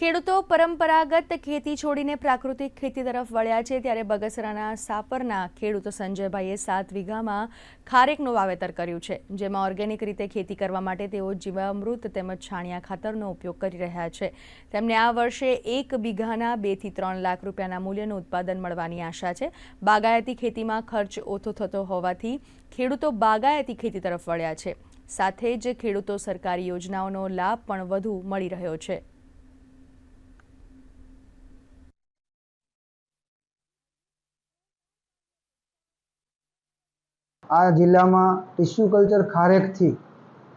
ખેડૂતો પરંપરાગત ખેતી છોડીને પ્રાકૃતિક ખેતી તરફ વળ્યા છે ત્યારે બગસરાના સાપરના ખેડૂતો સંજયભાઈએ સાત વીઘામાં ખારેકનું વાવેતર કર્યું છે, જેમાં ઓર્ગેનિક રીતે ખેતી કરવા માટે તેઓ જીવામૃત તેમજ છાણિયા ખાતરનો ઉપયોગ કરી રહ્યા છે. તેમને આ વર્ષે એક બીઘાના બેથી ત્રણ લાખ રૂપિયાના મૂલ્યનું ઉત્પાદન મળવાની આશા છે. બાગાયતી ખેતીમાં ખર્ચ ઓછો થતો હોવાથી ખેડૂતો બાગાયતી ખેતી તરફ વળ્યા છે. સાથે જ ખેડૂતો સરકારી યોજનાઓનો લાભ પણ વધુ મળી રહ્યો છે. આ જિલ્લામાં ટિશ્યુ કલ્ચર ખારેકથી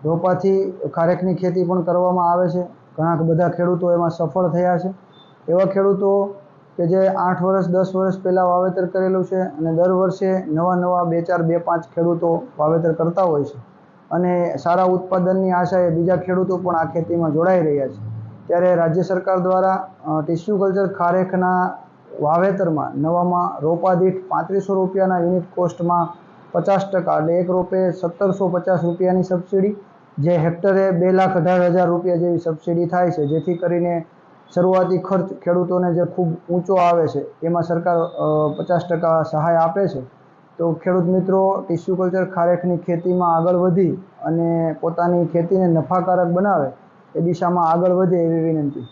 રોપાથી ખારેકની ખેતી પણ કરવામાં આવે છે. ઘણા બધા ખેડૂતો એમાં સફળ થયા છે. એવા ખેડૂતો કે જે આઠ વર્ષ, દસ વર્ષ પહેલાં વાવેતર કરેલું છે અને દર વર્ષે નવા નવા બે ચાર, બે પાંચ ખેડૂતો વાવેતર કરતા હોય છે. અને સારા ઉત્પાદનની આશાએ બીજા ખેડૂતો પણ આ ખેતીમાં જોડાઈ રહ્યા છે. ત્યારે રાજ્ય સરકાર દ્વારા ટિશ્યુ કલ્ચર ખારેકના વાવેતરમાં નવામાં રોપા દીઠ પાંત્રીસો રૂપિયાના યુનિટ કોસ્ટમાં પચાસ ટકા એટલે એક રોપે સત્તરસો પચાસ રૂપિયાની સબસિડી, જે હેક્ટરે બે લાખ અઢાર હજાર રૂપિયા જેવી સબસિડી થાય છે, જેથી કરીને શરૂઆતી ખર્ચ ખેડૂતોને જે ખૂબ ઊંચો આવે છે, એમાં સરકાર પચાસ ટકા સહાય આપે છે. તો ખેડૂત મિત્રો ટિશ્યુ કલ્ચર ખારેકની ખેતીમાં આગળ વધી અને પોતાની ખેતીને નફાકારક બનાવે, એ દિશામાં આગળ વધે એવી વિનંતી.